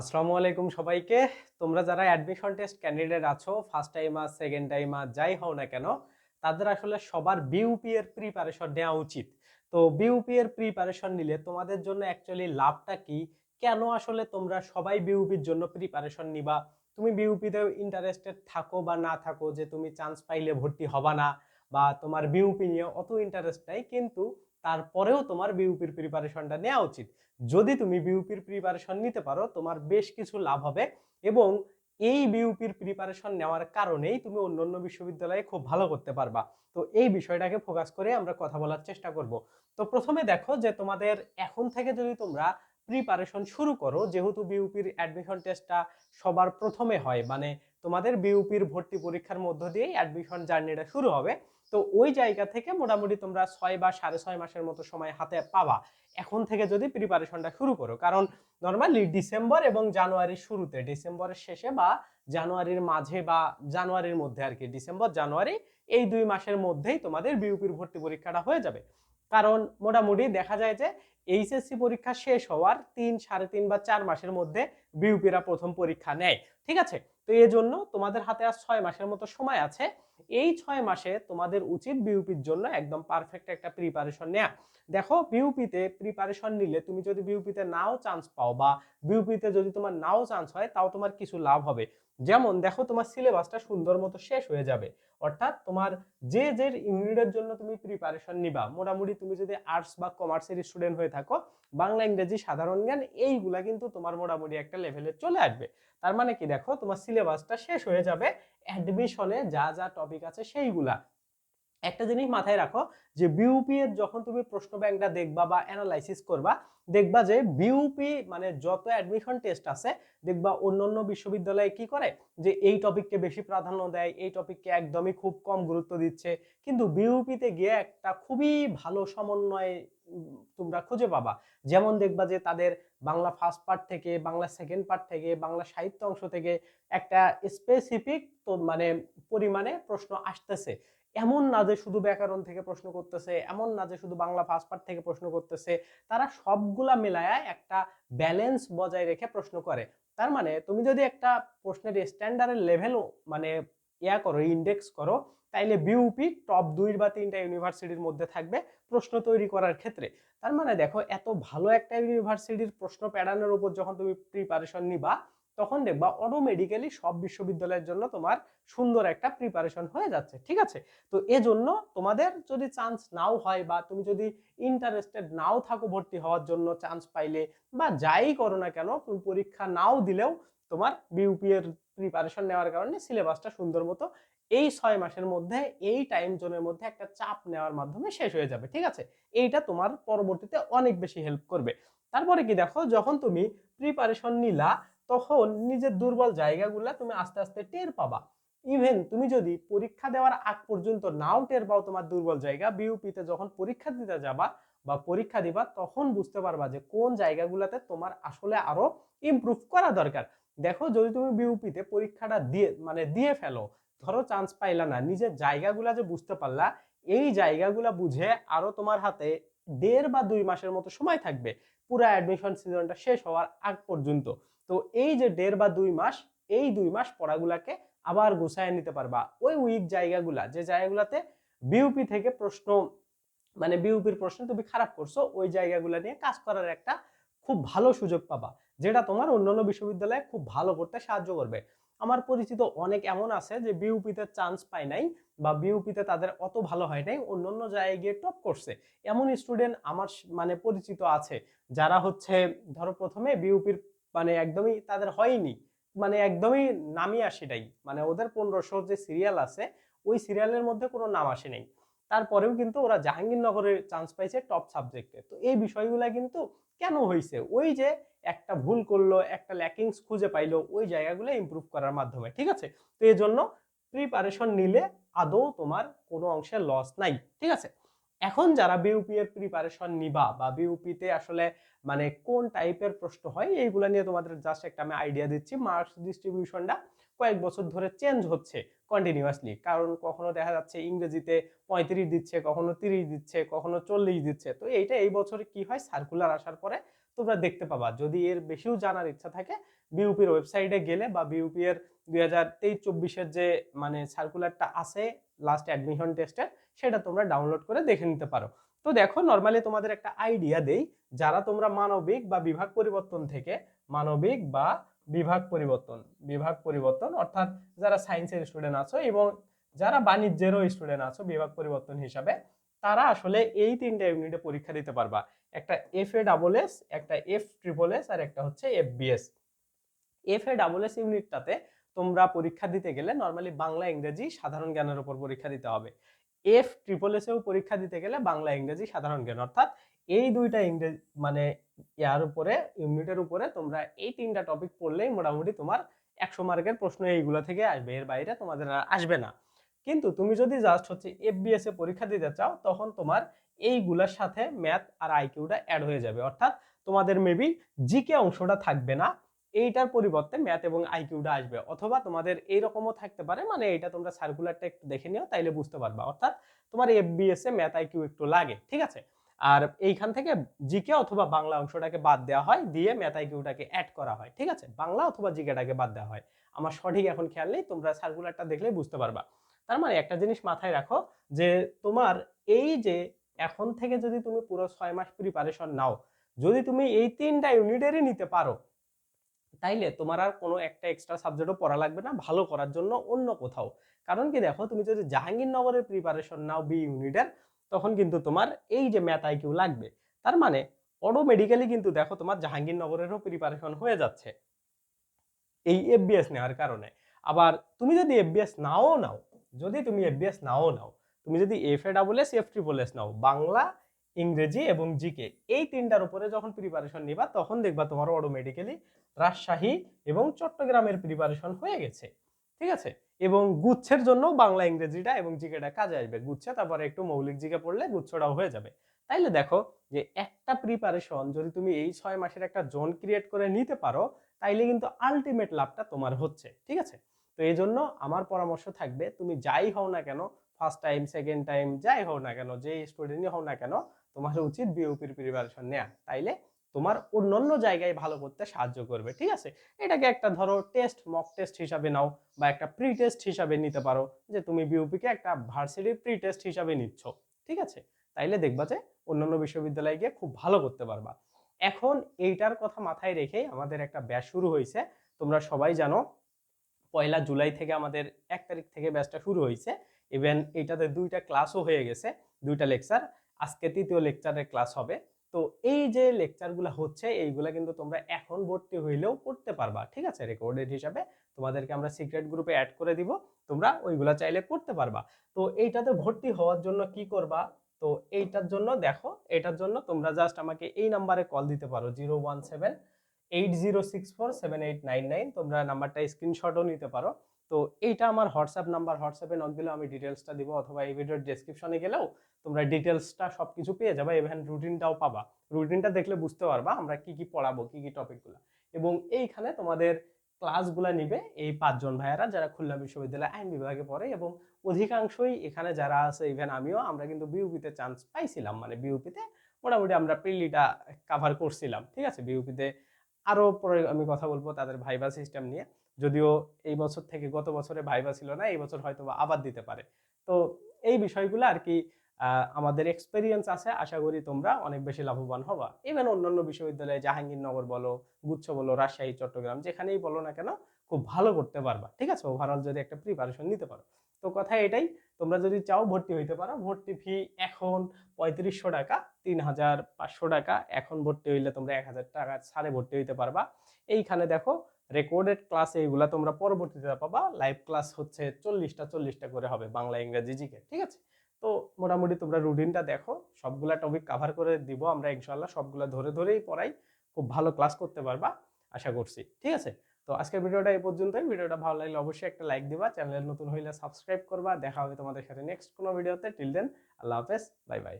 আসসালামু আলাইকুম সবাইকে। তোমরা যারা অ্যাডমিশন টেস্ট ক্যান্ডিডেট আছো ফার্স্ট টাইম আর সেকেন্ড টাইম আর যাই হও না কেন, তাদের আসলে সবার বিউপি এর প্রিপারেশন নেওয়া উচিত। তো বিউপি এর প্রিপারেশন নিলে তোমাদের জন্য অ্যাকচুয়ালি লাভটা কি? কেন আসলে তোমরা সবাই বিউপির জন্য প্রিপারেশন নিবা? তুমি বিউপিতে ইন্টারেস্টেড থাকো বা না থাকো যে তুমি চান্স পাইলে ভর্তি হবা না, বা তোমার বিউপি নিয়ে অত ইন্টারেস্ট নাই, কিন্তু তারপরেও তোমার বিউপির প্রিপারেশনটা নেওয়া উচিত। যদি তুমি বিউপির প্রিপারেশন নিতে পারো, তোমার বেশ কিছু লাভ হবে এবং এই বিউপির প্রিপারেশন নেওয়ার কারণেই তুমি অন্যান্য বিশ্ববিদ্যালয়ে খুব ভালো করতে পারবা। তো এই বিষয়টাকে ফোকাস করে আমরা কথা বলার চেষ্টা করব। তো প্রথমে দেখো যে তোমাদের এখন থেকে যদি তোমরা প্রিপারেশন শুরু করো, যেহেতু বিউপির অ্যাডমিশন টেস্টটা সবার প্রথমে হয় মানে তোমাদের বিউপির ভর্তি পরীক্ষার মধ্য দিয়েই অ্যাডমিশন জার্নিটা শুরু হবে তো ওই জায়গা থেকে মোটামুটি তোমরা ছয় বা সাড়ে ছয় মাসের মতো সময় হাতে পাবা। এখন থেকে যদি প্রিপারেশনটা শুরু করো, কারণ নর্মালি ডিসেম্বর এবং জানুয়ারির শুরুতে ডিসেম্বরের শেষে বা জানুয়ারির মাঝে বা জানুয়ারির মধ্যে আর কি ডিসেম্বর জানুয়ারি এই দুই মাসের মধ্যেই তোমাদের বিউপির ভর্তি পরীক্ষাটা হয়ে যাবে। কারণ মোটামুটি দেখা যায় যে এইচএসসি পরীক্ষা শেষ হওয়ার তিন, সাড়ে তিন বা চার মাসের মধ্যে বিউপিরা প্রথম পরীক্ষা নেয়। ঠিক আছে? তো এই জন্য তোমাদের হাতে আর ছয় মাসের মতো সময় আছে। এই ছয় মাসে তোমাদের উচিত বিউপির জন্য একদম পারফেক্ট একটা প্রিপারেশন নেওয়া দেখো বিউপিতে প্রিপারেশন নিলে তুমি যদি বিউপিতে নাও চান্স পাও বা বিউপিতে যদি তোমার নাও চান্স হয়, তাও তোমার কিছু লাভ হবে। যেমন, দেখো, তোমার সিলেবাসটা সুন্দর মতো শেষ হয়ে যাবে। অর্থাৎ তোমার যে যে ইউনিটের জন্য তুমি প্রিপারেশন নিবা, মোটামুটি তুমি যদি আর্টস বা কমার্সের স্টুডেন্ট হয়ে থাকো বাংলা, ইংরেজি, সাধারণ জ্ঞান, এইগুলা কিন্তু তোমার মোটামুটি একটা লেভেলে চলে আসবে। তার মানে কি দেখো, তোমার সিলেবাসটা শেষ হয়ে যাবে অ্যাডমিশনে যা যা টপিক আছে সেইগুলা। একটা জিনিস মাথায় রাখো যে বিউপি এর যখন তুমি প্রশ্ন ব্যাংকটা দেখবা বা অ্যানালাইসিস করবা দেখবা যে বিউপি মানে যত অ্যাডমিশন টেস্ট আছে, দেখবা অন্যান্য বিশ্ববিদ্যালয়ে কি করে? যে এই টপিককে বেশি প্রাধান্য দেয়, এই টপিককে একদমই খুব কম গুরুত্ব দিচ্ছে। কিন্তু বিউপিতে গিয়ে একটা খুবই ভালো সমন্বয় তোমরা খুঁজে পাবা। যেমন দেখবা যে তাদের বাংলা ফার্স্ট পার্ট থেকে, বাংলা সেকেন্ড পার্ট থেকে, বাংলা সাহিত্য অংশ থেকে একটা স্পেসিফিক তো মানে পরিমাণে প্রশ্ন আসতেছে। এমন না যে শুধু ব্যাকরণ থেকে প্রশ্ন করতেছে, এমন না যে শুধু বাংলা ফার্স্ট পার্ট থেকে প্রশ্ন করতেছে, তারা সবগুলা মিলায়া একটা ব্যালেন্স বজায় রেখে প্রশ্ন করে। তার মানে তুমি যদি একটা প্রশ্নের স্ট্যান্ডার্ডের লেভেল মানে ইয়া করো ইন্ডেক্স করো, তাইলে বিউপি টপ দুই বা তিনটা ইউনিভার্সিটির মধ্যে থাকবে প্রশ্ন তৈরি করার ক্ষেত্রে। তার মানে দেখো, এত ভালো একটা ইউনিভার্সিটির প্রশ্ন প্যাটার্নের উপর যখন তুমি প্রিপারেশন নিবা তখন দেখবা অটোমেটিক্যালি সব বিশ্ববিদ্যালয়ের জন্য তোমার সুন্দর একটা প্রিপারেশন হয়ে যাচ্ছে, ঠিক আছে? তো এজন্য তোমাদের যদি চান্স নাও হয় বা তুমি যদি ইন্টারেস্টেড নাও থাকো ভর্তি হওয়ার জন্য চান্স পাইলে বা যাই করো না কেন, তুমি পরীক্ষা নাও দিলেও তোমার বিউপি এর প্রিপারেশন নেওয়ার কারণে সিলেবাসটা সুন্দর মতো এই ছয় মাসের মধ্যে, এই টাইম জোনের মধ্যে একটা চাপ নেওয়ার মাধ্যমে শেষ হয়ে যাবে, ঠিক আছে? এইটা তোমার পরবর্তীতে অনেক বেশি হেল্প করবে। তারপরে কি দেখো, যখন তুমি প্রিপারেশন নিলা তখন নিজের দুর্বল জায়গাগুলা তুমি আস্তে আস্তে টের পাবা। ইভেন তুমি যদি পরীক্ষা দেওয়ার আগ পর্যন্ত নাও টের পাও তোমার দুর্বল জায়গা বিউপিতে যখন পরীক্ষা দিতে যাবা বা পরীক্ষা দিবা, তখন বুঝতে পারবা যে কোন জায়গাগুলোতে তোমার আসলে আরও ইমপ্রুভ করা দরকার। দেখো, যদি তুমি বিউপিতে পরীক্ষাটা দিয়ে মানে দিয়ে ফেলো, ধরো চান্স পাইলা না, নিজের জায়গাগুলা যে বুঝতে পারলা, এই জায়গাগুলা বুঝে আরও তোমার হাতে দেড় বা দুই মাসের মতো সময় থাকবে। পুরো অ্যাডমিশন সিজনটা শেষ হওয়ার আগ পর্যন্ত। তো এই যে দেড় বা দুই মাস, এই দুই মাস পড়াগুলাকে আবার গুছায় নিতে পারবা। ওই উইক জায়গাগুলা, যে জায়গাগুলাতে বিউপি থেকে প্রশ্ন মানে বিউপির প্রশ্ন তুমি খারাপ করছ, ওই জায়গাগুলা নিয়ে কাজ করার একটা খুব ভালো সুযোগ পাবা, যেটা তোমার অন্যান্য বিশ্ববিদ্যালয়ে খুব ভালো করতে সাহায্য করবে। আমার পরিচিত অনেক এমন আছে যে বিউপিতে চান্স পায় নাই বা বিউপিতে তাদের অত ভালো হয় নাই, অন্যান্য জায়গায় গিয়ে টপ করছে। এমন স্টুডেন্ট আমার মানে পরিচিত আছে, যারা হচ্ছে, ধরো প্রথমে বিউপির মানে একদমই তাদের হয়নি। মানে একদমই নামই আসে নাই। মানে ওদের পনেরোশো যে সিরিয়াল আছে, ওই সিরিয়ালের মধ্যে কোনো নাম আসে নাই। তারপরেও কিন্তু ওরা জাহাঙ্গীরনগরের চান্স পাইছে টপ সাবজেক্টে তো এই বিষয়গুলো কিন্তু কেন হয়েছে ওই যে একটা ভুল করল, একটা ল্যাকিংস খুঁজে পাইলো, ওই জায়গাগুলো ইমপ্রুভ করার মাধ্যমে, ঠিক আছে? তো এই জন্য প্রিপারেশন নিলে আদৌ তোমার কোনো অংশে লস নাই, ঠিক আছে? এখন যারা বিউপি এর প্রিপারেশন নিবা বা বিউপিতে আসলে মানে কোন টাইপের প্রশ্ন হয়, এইগুলা নিয়ে তোমাদের জাস্ট একটা আমি আইডিয়া দিচ্ছি। মার্কস ডিস্ট্রিবিউশনটা কয়েক বছর ধরে চেঞ্জ হচ্ছে কন্টিনিউয়াসলি কারণ কখনো দেখা যাচ্ছে ইংরেজিতে পঁয়ত্রিশ দিচ্ছে, কখনো তিরিশ দিচ্ছে, কখনো চল্লিশ দিচ্ছে। তো এইটা এই বছরে কি হয়? সার্কুলার আসার পরে তোমরা দেখতে পাবা। যদি এর বেশিও জানার ইচ্ছা থাকে বিউপির ওয়েবসাইটে গেলে বা বিউপি এর দুই হাজার তেইশ চব্বিশের যে মানে সার্কুলারটা আছে লাস্ট অ্যাডমিশন টেস্টের সেটা তোমরা ডাউনলোড করে দেখে নিতে পারো। তো দেখো নর্মালি তোমাদের একটা আইডিয়া দেই, যারা তোমরা মানবিক বা বিভাগ পরিবর্তন থেকে, মানবিক বা বিভাগ পরিবর্তন বিভাগ পরিবর্তন, অর্থাৎ যারা সায়েন্সের স্টুডেন্ট আছো এবং যারা বাণিজ্যেরও স্টুডেন্ট আছো, বিভাগ পরিবর্তন হিসাবে, তারা আসলে এই তিনটা ইউনিটে পরীক্ষা দিতে পারবা। একটা এফ এ ডাবল এস একটা এফ ট্রিপল এস আর একটা হচ্ছে F BS F A double S ইউনিটটাতে তোমরা পরীক্ষা দিতে গেলে নর্মালি বাংলা, ইংরেজি সাধারণ জ্ঞানের উপর পরীক্ষা দিতে হবে। এফ ট্রিপল এসেও পরীক্ষা দিতে গেলে বাংলা, ইংরেজি সাধারণ জ্ঞান। অর্থাৎ এই দুইটা ইংরেজি মানে ইয়ার উপরে, ইউনিটের উপরে তোমরা এই তিনটা টপিক পড়লেই মোটামুটি তোমার একশো মার্কের প্রশ্ন এইগুলো থেকে আসবে। এর বাইরে তোমাদের আর আসবে না। কিন্তু তুমি যদি জাস্ট হচ্ছে এফবিএস এ পরীক্ষা দিতে চাও, তখন তোমার এইগুলোর সাথে ম্যাথ আর আইকিউটা অ্যাড হয়ে যাবে। অর্থাৎ তোমাদের মেবি জিকে অংশটা থাকবে না। এইটার পরিবর্তে ম্যাথ এবং আইকিউটা আসবে। অথবা তোমাদের এইরকমও থাকতে পারে মানে এইটা তোমরা সার্কুলারটা একটু দেখে নিও, তাইলে বুঝতে পারবা। অর্থাৎ তোমার এফবিএস এ ম্যাথ আইকিউ একটু লাগে, ঠিক আছে? আর এইখান থেকে জিকে অথবা বাংলা অংশটাকে বাদ দেওয়া হয়, দিয়ে ম্যাথ আইকিউটাকে অ্যাড করা হয়, ঠিক আছে? বাংলা অথবা জিকেটাকে বাদ দেওয়া হয়। আমার সঠিক এখন খেয়াল নেই, তোমরা সার্কুলারটা দেখলেই বুঝতে পারবা। তার মানে একটা জিনিস মাথায় রাখো, যে তোমার এই যে এখন থেকে যদি তুমি পুরো ছয় মাস প্রিপারেশন নাও, যদি তুমি এই তিনটা ইউনিটেরই নিতে পারো তাইলে তোমার আর কোনো একটা এক্সট্রা সাবজেক্টও পড়া লাগবে না ভালো করার জন্য অন্য কোথাও কারণ কি দেখো তুমি যদি জাহাঙ্গীরনগরের প্রিপারেশন নাও বি ইউনিটের তখন কিন্তু তোমার এই যে ম্যাথ আইকিউ লাগবে তার মানে অটোমেটিক্যালি কিন্তু দেখো তোমার জাহাঙ্গীরনগরেরও প্রিপারেশন হয়ে যাচ্ছে এই এফবিএস নেওয়ার কারণে আবার তুমি যদি এফবিএস নাও নাও যদি তুমি এফবিএস নাও নাও তুমি যদি F A double S F triple S নাও বাংলা ইংরেজি এবং জিকে। এই তিনটার উপরে যখন প্রিপারেশন নিবা, তখন দেখবা তোমার অটোমেটিক্যালি রাজশাহী এবং চট্টগ্রামের প্রিপারেশন হয়ে গেছে। ঠিক আছে? এবং গুচ্ছের জন্য বাংলা ইংরেজিটা এবং জিকেটা কাজে আসবে। গুচ্ছে তারপরে একটু মৌলিক জিকে পড়লে গুচ্ছটাও হয়ে যাবে। তাইলে দেখো যে একটা প্রিপারেশন যদি তুমি এই ছয় মাসের একটা জোন ক্রিয়েট করে নিতে পারো, তাইলে কিন্তু আলটিমেট লাভটা তোমার হচ্ছে। ঠিক আছে? তো এই জন্য আমার পরামর্শ থাকবে, তুমি যাই হও না কেন ফার্স্ট টাইম সেকেন্ড টাইম যাই হও না কেন যে স্টুডেন্টই হও না কেন তোমার উচিত বিওপির প্রিপারেশন নেওয়া তাইলে তোমার অন্যান্য জায়গায় ভালো করতে সাহায্য করবে, ঠিক আছে? এটাকে একটা ধরো টেস্ট মক টেস্ট হিসাবে নাও বা একটা প্রি টেস্ট হিসাবে নিতে পারো যে তুমি বিউপিকে একটা ভার্সিটির প্রি টেস্ট হিসাবে নিচ্ছ, ঠিক আছে? তাইলে দেখবা যে অন্যান্য বিশ্ববিদ্যালয়ে গিয়ে খুব ভালো করতে পারবা। এখন এইটার কথা মাথায় রেখেই আমাদের একটা ব্যাচ শুরু হয়েছে। তোমরা সবাই জানো, পয়লা জুলাই থেকে আমাদের এক তারিখ থেকে ব্যাচটা শুরু হয়েছে। ইভেন এটাতে দুইটা ক্লাসও হয়ে গেছে, দুইটা লেকচার আজকে তৃতীয় লেকচারের ক্লাস হবে। তো এই যে লেকচারগুলো হচ্ছে, এইগুলা কিন্তু তোমরা এখন ভর্তি হইলেও করতে পারবা। ঠিক আছে? রেকর্ডেড হিসাবে তোমাদেরকে আমরা সিক্রেট গ্রুপে অ্যাড করে দিব। তোমরা ওইগুলা চাইলে করতে পারবা। তো এইটাতে ভর্তি হওয়ার জন্য কি করবা? তো এইটার জন্য দেখো, এটার জন্য তোমরা জাস্ট আমাকে এই নাম্বারে কল দিতে পারো zero one seven eight zero six four seven eight nine nine তোমরা নাম্বারটা স্ক্রিনশটও নিতে পারো। তো এইটা আমার হোয়াটসঅ্যাপ নাম্বার হোয়াটসঅ্যাপে নক দিলেও আমি ডিটেলসটা দিব, অথবা এই ভিডিওর ডেসক্রিপশনে গেলেও তোমরা ডিটেলসটা সব কিছু পেয়ে যাবে ইভেন রুটিনটাও পাবা। রুটিনটা দেখলে বুঝতে পারবা আমরা কি কি পড়াবো, কি কি টপিকগুলো এবং এইখানে তোমাদের ক্লাসগুলো নিবে এই পাঁচজন ভাইয়ারা যারা খুলনা বিশ্ববিদ্যালয় আইন বিভাগে পড়ে এবং অধিকাংশই এখানে যারা আছে ইভেন আমিও, আমরা কিন্তু বিউপিতে চান্স পাইছিলাম। মানে বিউপিতে মোটামুটি আমরা প্রিলিটা কাভার করছিলাম, ঠিক আছে? বিউপিতে আরও পরে আমি কথা বলব তাদের ভাইবা সিস্টেম নিয়ে। যদিও এই বছর থেকে গত বছরে ভাইবা ছিল না, এই বছর হয়তো আবার দিতে পারে। তো এই বিষয়গুলো আর কি আমাদের এক্সপেরিয়েন্স আছে, আশা করি তোমরা অনেক বেশি লাভবান হবা। ইভেন অন্যান্য বিশ্ববিদ্যালয়ে জাহাঙ্গীরনগর বলো, গুচ্ছ বলো, রাজশাহী, চট্টগ্রাম, যেখানেই বলো না কেন, খুব ভালো করতে পারবা। ঠিক আছে? ওভারঅল যদি একটা প্রিপারেশন নিতে পারো। তো কথা এটাই, তোমরা যদি চাও ভর্তি হইতে পারো। ভর্তি ফি এখন পঁয়ত্রিশশো টাকা তিন হাজার পাঁচশো টাকা। এখন ভর্তি হইলে তোমরা এক হাজার টাকা ছাড়ে ভর্তি হইতে পারবা। এইখানে দেখো রেকর্ডেড ক্লাস এইগুলা তোমরা পরবর্তীতে পাবা। লাইভ ক্লাস হচ্ছে চল্লিশটা চল্লিশটা করে হবে বাংলা, ইংরেজি জিকে ঠিক আছে? মোটামুটি তোমরা রুটিনটা দেখো। সবগুলা টপিক কাভার করে দিব আমরা ইনশাল্লাহ সবগুলা ধরে ধরেই পড়াই। খুব ভালো ক্লাস করতে পারবা, আশা করছি। ঠিক আছে? তো আজকের ভিডিওটা এই পর্যন্তই। ভিডিওটা ভালো লাগলে অবশ্যই একটা লাইক দিবা। চ্যানেল নতুন হইলে সাবস্ক্রাইব করবা। দেখা হবে তোমাদের সাথে নেক্সট কোনো ভিডিওতে টিল দেন আল্লাহ হাফেজ। Bye bye